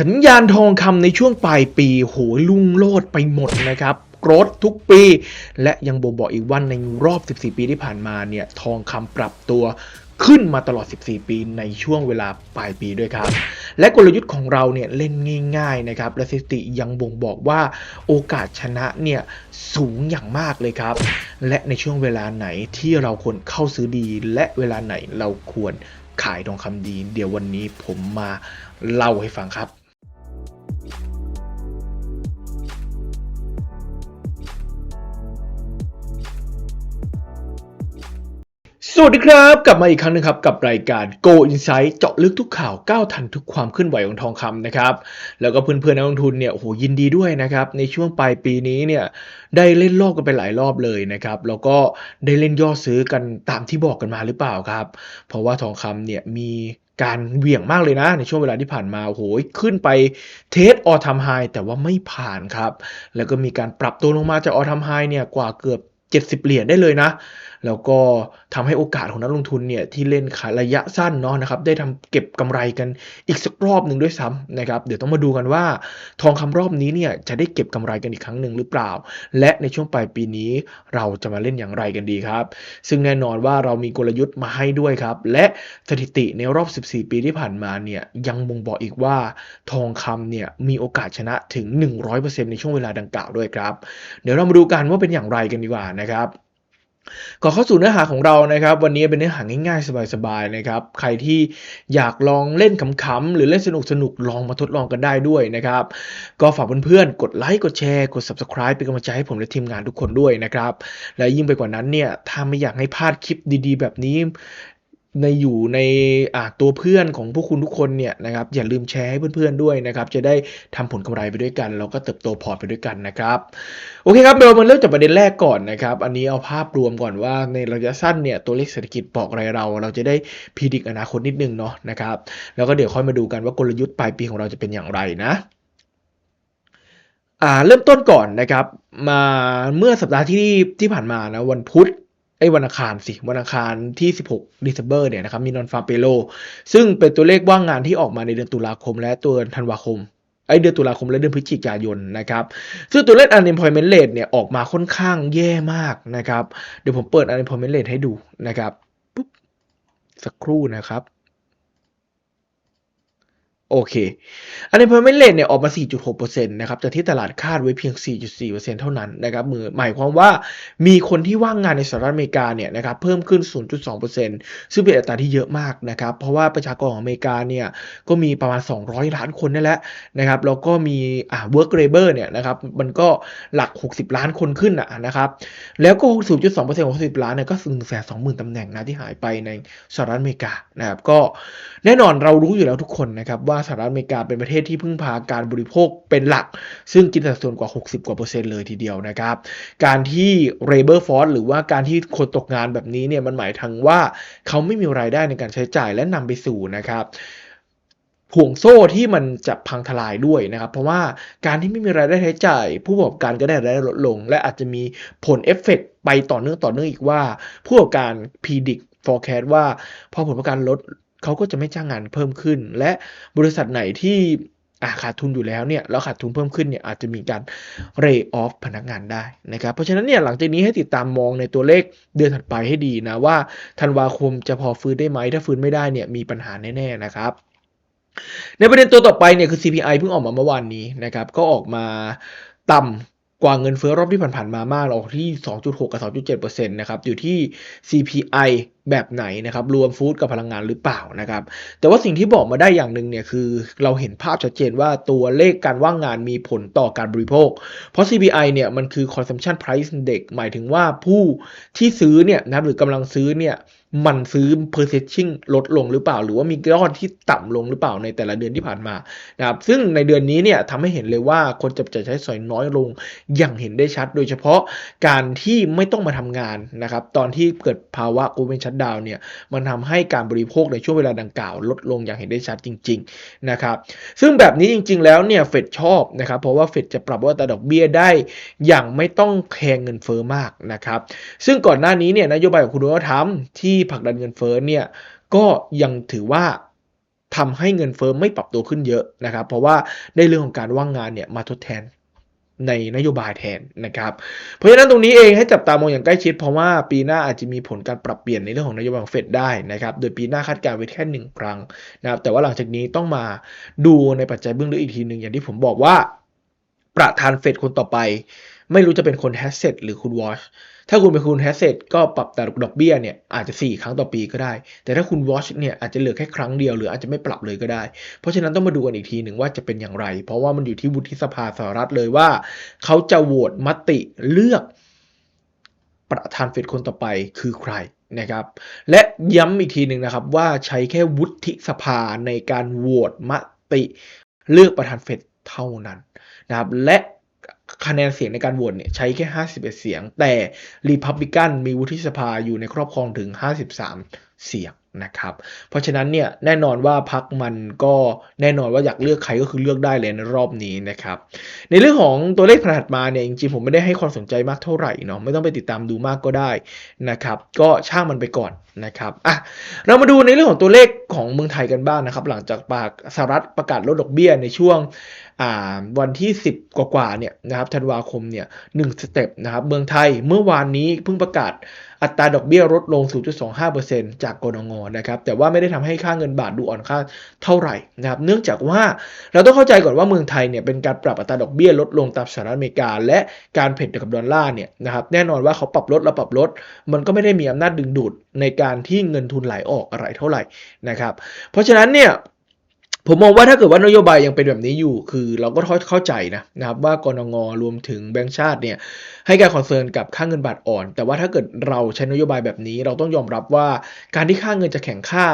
สัญญาณทองคำในช่วงปลายปีโหยลุ่งโลดไปหมดนะครับกรธทุกปี และยังบ่งบอกอีกว่าในรอบ 14 ปีที่ผ่านมาเนี่ยทองคำปรับตัวขึ้นมาตลอด 14 ปีในช่วงเวลาปลายปีด้วยครับ และกลยุทธ์ของเราเนี่ยเล่นง่ายๆนะครับ และสถิติยังบ่งบอกว่าโอกาสชนะเนี่ยสูงอย่างมากเลยครับ และในช่วงเวลาไหนที่เราควรเข้าซื้อดี และเวลาไหนเราควรขายทองคำดี เดี๋ยววันนี้ผมมาเล่าให้ฟังครับ สวัสดีครับ กลับมาอีกครั้งหนึงครับ กับรายการ Go Insight เจาะลึกทุกข่าวก้าวทันทุกความเคลื่อนไหวของทองคำนะครับ แล้วก็เพื่อนๆนักลงทุนเนี่ยโอ้โหยินดีด้วยนะครับ ในช่วงปลายปีนี้เนี่ยได้เล่นรอบกันไปหลายรอบเลยนะครับ แล้วก็ได้เล่นย่อซื้อกันตามที่บอกกันมาหรือเปล่าครับ เพราะว่าทองคำเนี่ยมีการเหวี่ยงมากเลยนะ ในช่วงเวลาที่ผ่านมาโอ้โหขึ้นไปเทสออท m มไฮแต่ว่าไม่ผ่านครับ แล้วก็มีการปรับตัวลงมาจากออท m มไฮเนี่ยกว่าเกือบ 70 เหรียญได้เลยนะ แล้วก็ทำให้โอกาสของนักลงทุนเนี่ยที่เล่นขายระยะสั้นเนาะนะครับได้ทำเก็บกำไรกันอีกสักรอบหนึ่งด้วยซ้ำนะครับเดี๋ยวต้องมาดูกันว่าทองคำรอบนี้เนี่ยจะได้เก็บกำไรกันอีกครั้งหนึ่งหรือเปล่า และในช่วงปลายปีนี้เราจะมาเล่นอย่างไรกันดีครับ ซึ่งแน่นอนว่าเรามีกลยุทธ์มาให้ด้วยครับ และสถิติในรอบ 14 ปีที่ผ่านมาเนี่ยยังบ่งบอกอีกว่าทองคำเนี่ยมีโอกาสชนะถึง 100%ในช่วงเวลาดังกล่าวด้วยครับ เดี๋ยวเรามาดูกันว่าเป็นอย่างไรกันดีกว่านะครับก่อนเข้าสู่เนื้อหาของเรานะครับ วันนี้เป็นเนื้อหาง่ายๆ สบายๆนะครับ ใครที่อยากลองเล่นขำๆหรือเล่นสนุกๆลองมาทดลองกันได้ด้วยนะครับ ก็ฝากเพื่อนๆกดไลค์กดแชร์กด subscribe เป็นกำลังใจให้ผมและทีมงานทุกคนด้วยนะครับ และยิ่งไปกว่านั้นเนี่ยถ้าไม่อยากให้พลาดคลิปดีๆ แบบนี้ ในอยู่ในตัวเพื่อนของพวกคุณทุกคนเนี่ยนะครับอย่าลืมแชร์ให้เพื่อนๆด้วยนะครับจะได้ทำผลกำไรไปด้วยกันแล้วก็เติบโตพอร์ตไปด้วยกันนะครับโอเคครับเรามาเริ่มจากประเด็นแรกก่อนนะครับอันนี้เอาภาพรวมก่อนว่าในระยะสั้นเนี่ยตัวเลขเศรษฐกิจบอกอะไรเรา เราจะได้พิจิกอนาคตนิดนึงเนาะนะครับแล้วก็เดี๋ยวค่อยมาดูกันว่ากลยุทธ์ปลายปีของเราจะเป็นอย่างไรนะอ่าเริ่มต้นก่อนนะครับมาเมื่อสัปดาห์ที่ที่ผ่านมานะวันพุธ อ้วันอังคารสิ วันอังคารที่ 16 December เนี่ยนะครับมีนอนฟาเปโลซึ่งเป็นตัวเลขว่างงานที่ออกมาในเดือนตุลาคม และตัวธันวาคมไอ้เดือนตุลาคมและเดือนพฤศจิกายนนะครับซึ่งตัวเลข unemployment rate เนี่ยออกมาค่อนข้างแย่มากนะครับ เดี๋ยวผมเปิด unemployment rate ให้ดูนะครับปุ๊บสักครู่นะครับ โอเค unemployment rate เนี่ยออกมา 4.6%นะครับแต่ที่ตลาดคาดไว้เพียง 4.4%เท่านั้นนะครับมือหมายความว่ามีคนที่ว่างงานในสหรัฐอเมริกาเนี่ยนะครับเพิ่มขึ้น 0.2%ซึ่งเป็นอัตราที่เยอะมากนะครับ เพราะว่าประชากรของอเมริกาเนี่ยก็มีประมาณ 200 ล้านคนนั่นแหละนะครับ แล้วก็มีอ่า work labor เนี่ยนะครับมันก็หลัก 60 ล้านคนขึ้นอะนะครับ แล้วก็ 0.2%ของ60ล้านเนี่ยก็120,000ตำแหน่งนะที่หายไปในสหรัฐอเมริกานะครับ ก็แน่นอนเรารู้อยู่แล้วทุกคนนะครับว่าสหรัฐอเมริกาเป็นประเทศที่พึ่งพาการบริโภคเป็นหลัก ซึ่งกินสัดส่วนกว่า 60 กว่าเปอร์เซ็นต์เลยทีเดียวนะครับ การที่ labor force หรือว่าการที่คนตกงานแบบนี้เนี่ยมันหมายถึงว่าเขาไม่มีรายได้ในการใช้จ่ายและนำไปสู่นะครับห่วงโซ่ที่มันจะพังทลายด้วยนะครับ เพราะว่าการที่ไม่มีรายได้ใช้จ่าย ผู้ประกอบการก็ได้รายได้ลดลง และอาจจะมีผลเอฟเฟกต์ไปต่อเนื่องต่อเนื่องอีกว่า ผู้ประกอบการ predict forecast ว่าพอผลประกอบการลด เขาก็จะไม่จ้างงานเพิ่มขึ้น และบริษัทไหนที่ขาดทุนอยู่แล้วเนี่ยแล้วขาดทุนเพิ่มขึ้นเนี่ยอาจจะมีการ lay off พนักงานได้นะครับเพราะฉะนั้นเนี่ยหลังจากนี้ให้ติดตามมองในตัวเลขเดือนถัดไปให้ดีนะว่าธันวาคมจะพอฟื้นได้ไหมถ้าฟื้นไม่ได้เนี่ยมีปัญหาแน่ๆนะครับในประเด็นตัวต่อไปเนี่ยคือ CPI เพิ่งออกมาเมื่อวานนี้นะครับก็ออกมาต่ำกว่าเงินเฟ้อรอบที่ผ่านๆมามากเราออกที่ 2.6 กับ 2.7%นะครับ อยู่ที่ CPI แบบไหนนะครับรวมฟู้ดกับพลังงานหรือเปล่านะครับ แต่ว่าสิ่งที่บอกมาได้อย่างหนึ่งเนี่ยคือเราเห็นภาพชัดเจนว่าตัวเลขการว่างงานมีผลต่อการบริโภค เพราะ CPI เนี่ยมันคือ consumption price index หมายถึงว่าผู้ที่ซื้อเนี่ยนะหรือกำลังซื้อเนี่ยมันซื้อ purchasing ลดลงหรือเปล่า หรือว่ามียอดที่ต่ำลงหรือเปล่าในแต่ละเดือนที่ผ่านมานะครับซึ่งในเดือนนี้เนี่ยทำให้เห็นเลยว่าคนจับจ่ายใช้สอยน้อยลงอย่างเห็นได้ชัด โดยเฉพาะการที่ไม่ต้องมาทำงานนะครับตอนที่เกิดภาวะกูเป็นชัด Covid shutdown เนี่ยมันทำให้การบริโภคในช่วงเวลาดังกล่าวลดลงอย่างเห็นได้ชัดจริงๆนะครับซึ่งแบบนี้จริง ๆ แล้วเนี่ยเฟดชอบนะครับเพราะว่าเฟดจะปรับว่าอัตาดอกเบี้ยได้อย่างไม่ต้องแพงเงินเฟ้อมากนะครับซึ่งก่อนหน้านี้เนี่ยนโยบายของคุณโดนัลด์ทรัมป์ที่ผลักดันเงินเฟ้อเนี่ยก็ยังถือว่าทำให้เงินเฟ้อไม่ปรับตัวขึ้นเยอะนะครับ เพราะว่าได้เรื่องของการว่างงานเนี่ยมาทดแทน ในนโยบายแทนนะครับ เพราะฉะนั้นตรงนี้เองให้จับตามองอย่างใกล้ชิด เพราะว่าปีหน้าอาจจะมีผลการปรับเปลี่ยนในเรื่องของนโยบายของเฟดได้นะครับ โดยปีหน้าคาดการณ์ไว้แค่หนึ่งครั้งนะครับ แต่ว่าหลังจากนี้ต้องมาดูในปัจจัยเบื้องลึกอีกทีหนึ่งอย่างที่ผมบอกว่า ประธานเฟดคนต่อไป ไม่รู้จะเป็นคนแฮสเซตหรือคุณวอชถ้าคุณเป็นคุณแฮสเซตก็ปรับแต่ดอกเบี้ยเนี่ยอาจจะ 4 ครั้งต่อปีก็ได้ แต่ถ้าคุณวอชเนี่ยอาจจะเหลือแค่ครั้งเดียวหรืออาจจะไม่ปรับเลยก็ได้ เพราะฉะนั้นต้องมาดูกันอีกทีหนึ่งว่าจะเป็นอย่างไร เพราะว่ามันอยู่ที่วุฒิสภาสหรัฐเลยว่า เขาจะโหวตมติเลือก ประธานเฟดคนต่อไปคือใครนะครับ และย้ำอีกทีหนึ่งนะครับว่าใช้แค่วุฒิสภาในการโหวตมติ เลือกประธานเฟดเท่านั้น นะครับและคะแนนเสียงในการโหวตเนี่ยใช้แค่ 51 เสียง แต่รีพับลิกันมีวุฒิสภาอยู่ในครอบครองถึง 53 เสียงนะครับ เพราะฉะนั้นเนี่ยแน่นอนว่าพักมันก็แน่นอนว่าอยากเลือกใครก็คือเลือกได้เลยในรอบนี้นะครับ ในเรื่องของตัวเลขถัดมาเนี่ยจริงๆผมไม่ได้ให้ความสนใจมากเท่าไหร่เนาะไม่ต้องไปติดตามดูมากก็ได้นะครับ ก็ช่างมันไปก่อนนะครับอะเรามาดูในเรื่องของตัวเลขของเมืองไทยกันบ้างนะครับ หลังจากปากสหรัฐประกาศลดดอกเบี้ยในช่วงวันที่ 10 กว่าๆเนี่ยนะครับธันวาคมเนี่ยหนึ่งสเต็ปนะครับเมืองไทยเมื่อวานนี้เพิ่งประกาศอัตราดอกเบี้ยลดลง 0.25%จากกรงงนะครับ แต่ว่าไม่ได้ทำให้ค่าเงินบาทดูอ่อนค่าเท่าไหร่นะครับ เนื่องจากว่าเราต้องเข้าใจก่อนว่าเมืองไทยเนี่ยเป็นการปรับอัตราดอกเบี้ยลดลงตามสหรัฐอเมริกา และการเผ็ดกับดอลลาร์เนี่ยนะครับแน่นอนว่าเขาปรับลดแล้วปรับลด มันก็ไม่ได้มีอำนาจดึงดูดในการที่เงินทุนไหลออกอะไรเท่าไหร่นะครับ เพราะฉะนั้นเนี่ย ผมมองว่าถ้าเกิดว่านโยบายยังเป็นแบบนี้อยู่ คือเราก็เข้าใจนะนะครับว่ากรงงรวมถึงแบงก์ชาติเนี่ยให้การคอนเซิร์นกับค่าเงินบาทอ่อน แต่ว่าถ้าเกิดเราใช้นโยบายแบบนี้ เราต้องยอมรับว่าการที่ค่าเงินจะแข่งค่า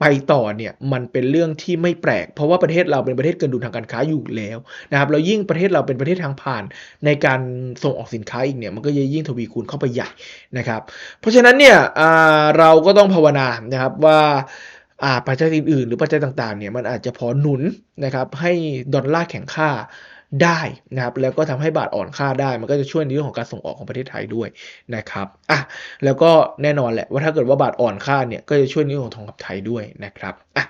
ไปต่อเนี่ยมันเป็นเรื่องที่ไม่แปลก เพราะว่าประเทศเราเป็นประเทศเกินดุลทางการค้าอยู่แล้วนะครับแล้วยิ่งประเทศเราเป็นประเทศทางผ่านในการส่งออกสินค้าอีกเนี่ยมันก็จะยิ่งทวีคูณเข้าไปใหญ่นะครับ เพราะฉะนั้นเนี่ยเราก็ต้องภาวนานะครับว่า ปัจจัยอื่นๆ หรือปัจจัยต่างๆเนี่ยมันอาจจะพอหนุนนะครับให้ดอลลาร์แข็งค่าได้นะครับแล้วก็ทำให้บาทอ่อนค่าได้ มันก็จะช่วยในเรื่องของการส่งออกของประเทศไทยด้วยนะครับอะแล้วก็แน่นอนแหละว่าถ้าเกิดว่าบาทอ่อนค่าเนี่ยก็จะช่วยในเรื่องของทองคำไทยด้วยนะครับอะ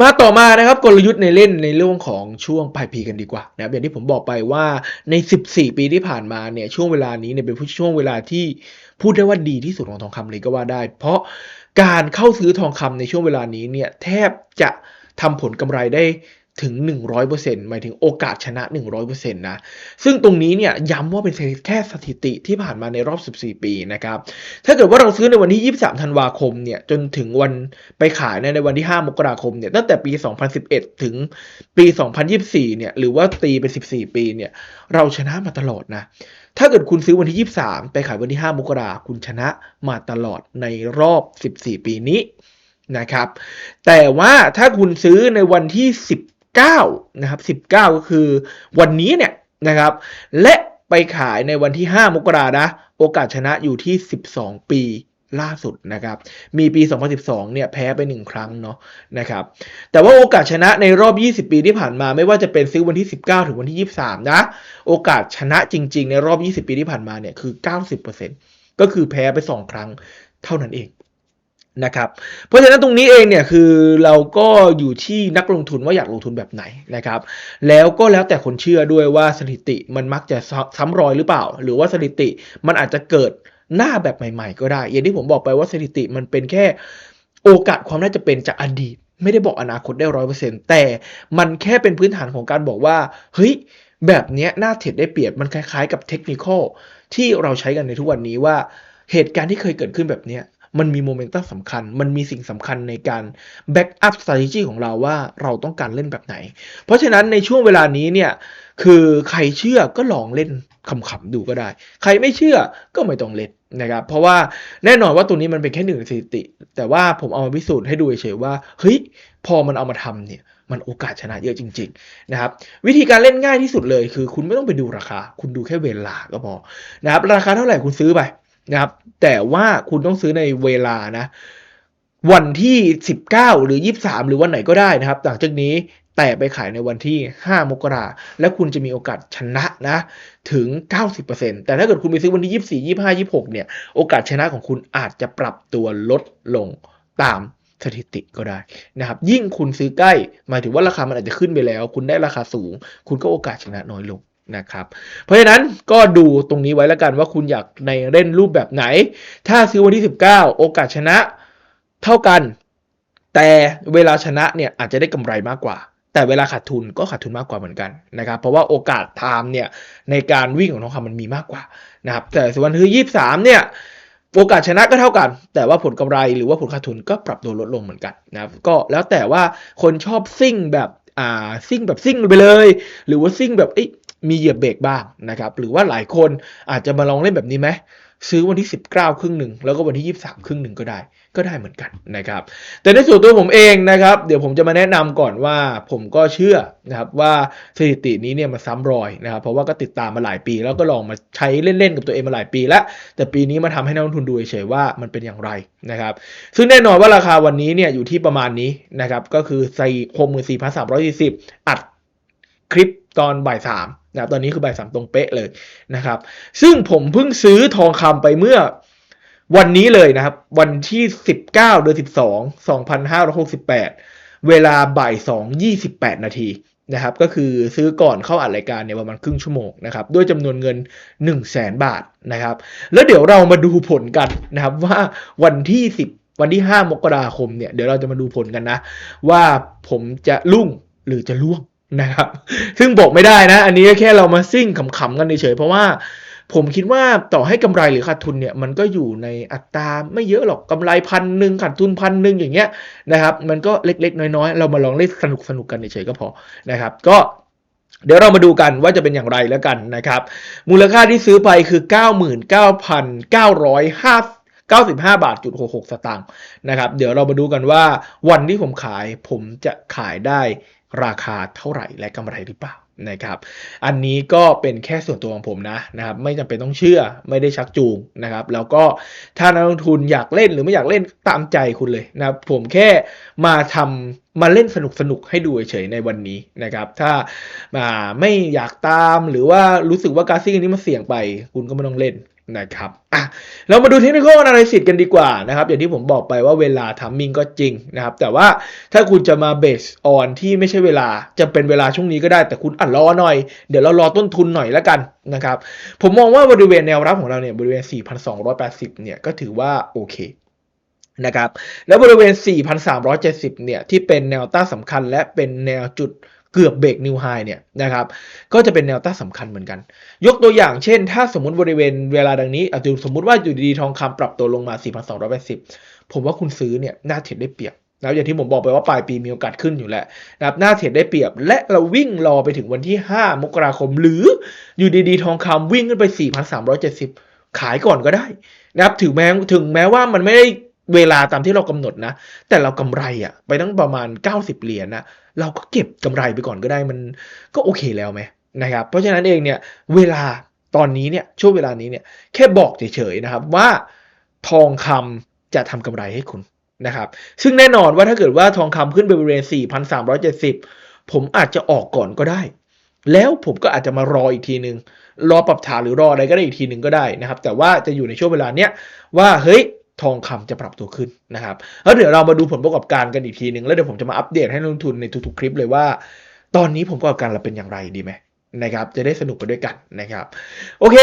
มาต่อมานะครับกลยุทธ์ในเล่นในเรื่องของช่วงปลายปีกันดีกว่านะครับอย่างที่ผมบอกไปว่าใน 14 ปีที่ผ่านมาเนี่ยช่วงเวลานี้เนี่ยเป็นช่วงเวลาที่พูดได้ว่าดีที่สุดของทองคำเลยก็ว่าได้ เพราะ การเข้าซื้อทองคำในช่วงเวลานี้เนี่ยแทบจะทำผลกำไรได้ ถึง 100%หมายถึงโอกาสชนะ 100%นะ ซึ่งตรงนี้เนี่ยย้ำว่าเป็นแค่สถิติที่ผ่านมาในรอบ 14 ปีนะครับ ถ้าเกิดว่าเราซื้อในวันที่ 23 ธันวาคมเนี่ย จนถึงวันไปขายในวันที่ 5 มกราคมเนี่ย ตั้งแต่ปี 2011 ถึงปี 2024 เนี่ย หรือว่าตีเป็น 14 ปีเนี่ย เราชนะมาตลอดนะ ถ้าเกิดคุณซื้อวันที่ 23 ไปขายวันที่ 5 มกราคุณชนะมาตลอดในรอบ 14 ปีนี้นะครับ แต่ว่าถ้าคุณซื้อในวันที่ 19นะครับ19 ก็คือวันนี้เนี่ยนะครับ และไปขายในวันที่ 5 มกรานะ โอกาสชนะอยู่ที่ 12 ปีล่าสุดนะครับ มีปี 2012 เนี่ยแพ้ไป 1 ครั้งเนาะนะครับ แต่ว่าโอกาสชนะในรอบ 20 ปีที่ผ่านมา ไม่ว่าจะเป็นซื้อวันที่ 19 ถึงวันที่ 23 นะ โอกาสชนะจริง ๆ ในรอบ 20 ปีที่ผ่านมาเนี่ยคือ 90%ก็คือแพ้ไป 2 ครั้งเท่านั้นเอง นะครับเพราะฉะนั้นตรงนี้เองเนี่ยคือเราก็อยู่ที่นักลงทุนว่าอยากลงทุนแบบไหนนะครับ แล้วก็แล้วแต่คนเชื่อด้วยว่าสถิติมันมักจะซ้ำรอยหรือเปล่า หรือว่าสถิติมันอาจจะเกิดหน้าแบบใหม่ ๆ ก็ได้ อย่างที่ผมบอกไปว่าสถิติมันเป็นแค่โอกาสความน่าจะเป็นจากอดีต ไม่ได้บอกอนาคตได้ร้อยเปอร์เซ็นต์แต่มันแค่เป็นพื้นฐานของการบอกว่าเฮ้ยแบบนี้หน้าเทรดได้เปรียบมันคล้ายๆ กับเทคนิคที่เราใช้กันในทุกวันนี้ว่าเหตุการณ์ที่เคยเกิดขึ้นแบบนี้ มันมีโมเมนตัมสำคัญ มันมีสิ่งสำคัญในการแบ็กอัพสต r a t e g y ของเราว่าเราต้องการเล่นแบบไหน เพราะฉะนั้นในช่วงเวลานี้เนี่ยคือใครเชื่อก็ลองเล่นขำๆดูก็ได้ ใครไม่เชื่อก็ไม่ต้องเล่นนะครับ เพราะว่าแน่นอนว่าตัวนี้มันเป็นแค่หนึ่งสถิติ แต่ว่าผมเอามาพิสูจน์ให้ดูเฉยๆว่าเฮ้ยพอมันเอามาทำเนี่ยมันโอกาสชนะเยอะจริงๆนะครับวิธีการเล่นง่ายที่สุดเลยคือ คุณไม่ต้องไปดูราคา คุณดูแค่เวลาก็พอนะครับราคาเท่าไหร่คุณซื้อไป นะครับ แต่ว่าคุณต้องซื้อในเวลานะ วันที่ 19 หรือ 23 หรือวันไหนก็ได้นะครับหลังจากนี้แต่ไปขายในวันที่ 5 มกราแล้วคุณจะมีโอกาสชนะนะถึง 90%แต่ถ้าเกิดคุณไปซื้อวันที่ 24 25 26 เนี่ย โอกาสชนะของคุณอาจจะปรับตัวลดลงตามสถิติก็ได้นะครับ ยิ่งคุณซื้อใกล้หมายถึงว่าราคามันอาจจะขึ้นไปแล้ว คุณได้ราคาสูง คุณก็โอกาสชนะน้อยลง นะครับ เพราะฉะนั้นก็ดูตรงนี้ไว้แล้วกันว่าคุณอยากในเล่นรูปแบบไหน ถ้าซื้อวันที่ 19 โอกาสชนะเท่ากัน แต่เวลาชนะเนี่ยอาจจะได้กำไรมากกว่า แต่เวลาขาดทุนก็ขาดทุนมากกว่าเหมือนกันนะครับ เพราะว่าโอกาสไทม์เนี่ยในการวิ่งของทองคำมันมีมากกว่านะครับ แต่ส่วนคือ23เนี่ยโอกาสชนะก็เท่ากัน แต่ว่าผลกำไรหรือว่าผลขาดทุนก็ปรับตัวลดลงเหมือนกันนะครับก็แล้วแต่ว่าคนชอบซิ่งแบบอ่าซิ่งแบบซิ่งไปเลย หรือว่าซิ่งแบบเอ้ มีเหยียบเบรกบ้างนะครับหรือว่าหลายคนอาจจะมาลองเล่นแบบนี้ไหมซื้อวันที่ 19 ครึ่งหนึ่งแล้วก็วันที่ 23 ครึ่งหนึ่งก็ได้ก็ได้เหมือนกันนะครับ แต่ในส่วนตัวผมเองนะครับ เดี๋ยวผมจะมาแนะนำก่อนว่าผมก็เชื่อนะครับว่าสถิตินี้เนี่ยมาซ้ำรอยนะครับ เพราะว่าก็ติดตามมาหลายปี แล้วก็ลองมาใช้เล่นๆกับตัวเองมาหลายปีแล้ว แต่ปีนี้มาทำให้นักลงทุนดูเฉยว่ามันเป็นอย่างไรนะครับ ซึ่งแน่นอนว่าราคาวันนี้เนี่ยอยู่ที่ประมาณนี้นะครับก็คือใส่หกหมื่นสี่พันสามร้อยสี่สิบอัดคลิปตอนบ่ายสาม นะครับตอนนี้คือบ่ายสามตรงเป๊ะเลยนะครับ ซึ่งผมเพิ่งซื้อทองคำไปเมื่อวันนี้เลยนะครับ วันที่ 19 เดือน12 2568 เวลาบ่าย 2 28 นาทีนะครับ ก็คือซื้อก่อนเข้าอัดรายการเนี่ยประมาณครึ่งชั่วโมงนะครับ ด้วยจำนวนเงิน 1 0 0 0 0แสนบาทนะครับ แล้วเดี๋ยวเรามาดูผลกันนะครับว่าวันที่ 10 วันที่ 5 มกราคมเนี่ย เดี๋ยวเราจะมาดูผลกันนะ ว่าผมจะลุ่งหรือจะล่วง นะครับ ซึ่งบอกไม่ได้นะ อันนี้แค่เรามาซิ่งขำๆกันเฉยๆเพราะว่าผมคิดว่าต่อให้กำไรหรือขาดทุนเนี่ยมันก็อยู่ในอัตราไม่เยอะหรอกกำไรพันหนึ่งขาดทุนพันหนึ่งอย่างเงี้ยนะครับ มันก็เล็กๆ น้อยๆ เรามาลองเล่นสนุกสนุกๆกันเฉยๆก็พอนะครับ ก็เดี๋ยวเรามาดูกันว่าจะเป็นอย่างไรแล้วกันนะครับ มูลค่าที่ซื้อไปคือ 99,905 95 บาทจุด66 สตางค์นะครับ เดี๋ยวเรามาดูกันว่าวันที่ผมขายผมจะขายได้ ราคาเท่าไหร่และกำไรหรือเปล่านะครับ อันนี้ก็เป็นแค่ส่วนตัวของผมนะนะครับไม่จำเป็นต้องเชื่อไม่ได้ชักจูงนะครับ แล้วก็ถ้านักลงทุนอยากเล่นหรือไม่อยากเล่นตามใจคุณเลยนะครับผมแค่มาทำมาเล่นสนุกสนุกให้ดูเฉยในวันนี้นะครับ ถ้ามาไม่อยากตามหรือว่ารู้สึกว่าการซิ่งอันนี้มันเสี่ยงไป คุณก็ไม่ต้องเล่น นะครับอะเรามาดูเทคนิคอลนาลิซิสกันดีกว่านะครับอย่างที่ผมบอกไปว่าเวลาทัมมิ่งก็จริงนะครับ แต่ว่าถ้าคุณจะมาเบสออนที่ไม่ใช่เวลาจะเป็นเวลาช่วงนี้ก็ได้แต่คุณอะรอหน่อย เดี๋ยวเรารอต้นทุนหน่อยแล้วกันนะครับ ผมมองว่าบริเวณแนวรับของเราเนี่ยบริเวณ 4,280 เนี่ยก็ถือว่าโอเคนะครับแล้วบริเวณ 4,370 เนี่ยที่เป็นแนวต้านสำคัญและเป็นแนวจุด เกือบเบรกนิวไฮเนี่ยนะครับก็จะเป็นแนวต้านสำคัญเหมือนกัน ยกตัวอย่างเช่น ถ้าสมมติบริเวณเวลาดังนี้อาจจะสมมติว่าอยู่ดีๆทองคำปรับตัวลงมา 4,280 ผมว่าคุณซื้อเนี่ยน่าเทรดได้เปรียบนะอย่างที่ผมบอกไปว่าปลายปีมีโอกาสขึ้นอยู่แล้วนะครับน่าเทรดได้เปรียบ และเราวิ่งรอไปถึงวันที่ 5 มกราคม หรืออยู่ดีๆ ทองคำวิ่งขึ้นไป 4,370 ขายก่อนก็ได้นะครับถึงแม้ถึงแม้ว่ามันไม่ได้ เวลาตามที่เรากำหนดนะ แต่เรากำไรอะไปตั้งประมาณ 90 เหรียญนะเราก็เก็บกำไรไปก่อนก็ได้มันก็โอเคแล้วไหมนะครับ เพราะฉะนั้นเองเนี่ยเวลาตอนนี้เนี่ยช่วงเวลานี้เนี่ยแค่บอกเฉยๆนะครับว่าทองคำจะทำกำไรให้คุณนะครับซึ่งแน่นอนว่าถ้าเกิดว่าทองคำขึ้นไปบริเวณ 4,370 ผมอาจจะออกก่อนก็ได้ แล้วผมก็อาจจะมารออีกทีหนึ่งรอปรับฐานหรือรออะไรก็ได้อีกทีหนึ่งก็ได้นะครับ แต่ว่าจะอยู่ในช่วงเวลาเนี้ยว่าเฮ้ย ทองคำจะปรับตัวขึ้นนะครับแล้วเดี๋ยวเรามาดูผลประกอบการกันอีกทีหนึ่งแล้วเดี๋ยวผมจะมาอัปเดตให้นักลงทุนในทุกๆคลิปเลยว่า ตอนนี้ผลประกอบการเราเป็นอย่างไรดีไหมนะครับจะได้สนุกไปด้วยกันนะครับโอเค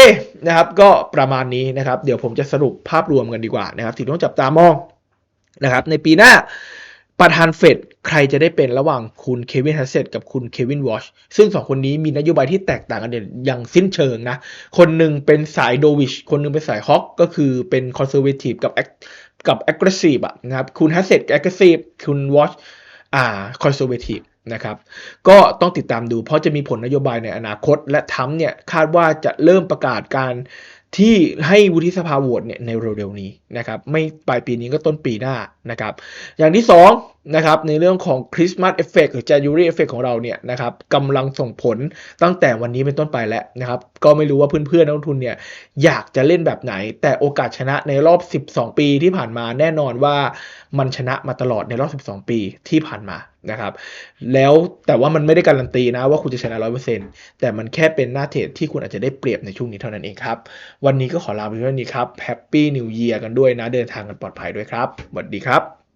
นะครับก็ประมาณนี้นะครับ เดี๋ยวผมจะสรุปภาพรวมกันดีกว่านะครับสิ่งที่ต้องจับตามองนะครับในปีหน้า ประธานเฟดใครจะได้เป็นระหว่างคุณเควินฮัสเซตกับคุณเควินวอชซึ่งสองคนนี้มีนโยบายที่แตกต่างกันอย่างสิ้นเชิงนะ คนหนึ่งเป็นสายโดวิช คนหนึ่งเป็นสายฮอกก็คือเป็นคอนเซอร์เวทีฟกับกับ aggressive อะนะครับ คุณฮัสเซต aggressive คุณวอชอ่า conservative นะครับก็ต้องติดตามดูเพราะจะมีผลนโยบายในอนาคต และทรัมเนี่ยคาดว่าจะเริ่มประกาศการ ที่ให้วุฒิสภาโหวตเนี่ยในเร็วๆนี้นะครับไม่ปลายปีนี้ก็ต้นปีหน้านะครับอย่างที่2นะครับในเรื่องของคริสต์มาสเอฟเฟกหรือ January เอฟเฟกของเราเนี่ยนะครับกำลังส่งผลตั้งแต่วันนี้เป็นต้นไปแล้วนะครับก็ไม่รู้ว่าเพื่อนๆนักลงทุนเนี่ยอยากจะเล่นแบบไหน แต่โอกาสชนะในรอบ 12 ปีที่ผ่านมาแน่นอนว่ามันชนะมาตลอดในรอบ 12 ปีที่ผ่านมา นะครับ แล้วแต่ว่ามันไม่ได้การันตีนะว่าคุณจะชนะร้อยเปอร์เซ็นต์แต่มันแค่เป็นหน้าเทรดที่คุณอาจจะได้เปรียบในช่วงนี้เท่านั้นเองครับ วันนี้ก็ขอลาไปเท่านี้ครับแฮปปี้นิวเยียร์กันด้วยนะ เดินทางกันปลอดภัยด้วยครับสวัสดีครับ